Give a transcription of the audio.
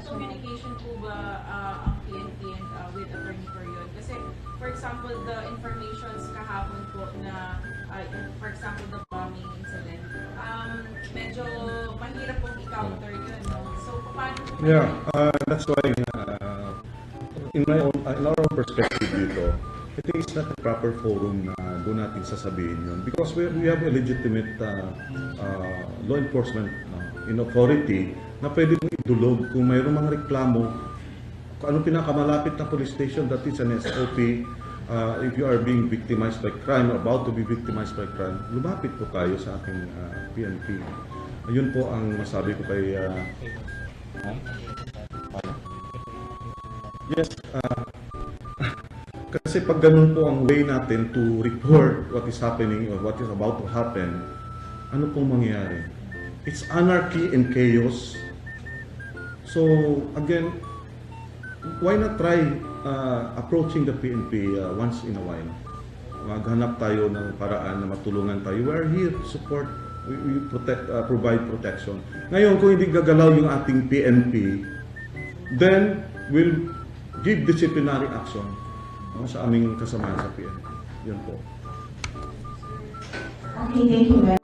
Communication po ba uh, ang PNP and uh, with Attorney Torion? Kasi, for example, the informations kahapon po na, uh, for example, the bombing incident, um, medyo mahirap pong i-counter yun, no? So, paano po Yeah, uh, that's why uh, in my own, uh, in our own perspective dito, I think it's not a proper forum na doon natin sasabihin yun. Because we, we have a legitimate uh, uh, law enforcement uh, in authority na pwede mong idulog kung mayroong mga reklamo kung anong pinakamalapit na police station that is an SOP uh, if you are being victimized by crime or about to be victimized by crime lumapit po kayo sa aking uh, PNP ayun po ang masabi ko kay uh, Yes. ah, kasi pag ganun po ang way natin to report what is happening or what is about to happen, ano pong mangyayari? It's anarchy and chaos. So, again, why not try uh, approaching the PNP uh, once in a while? Maghanap tayo ng paraan na matulungan tayo. We are here to support, we, we protect, uh, provide protection. Ngayon, kung hindi gagalaw yung ating PNP, then we'll give disciplinary action no, sa aming kasamahan sa PNP. Yan po. Okay, thank you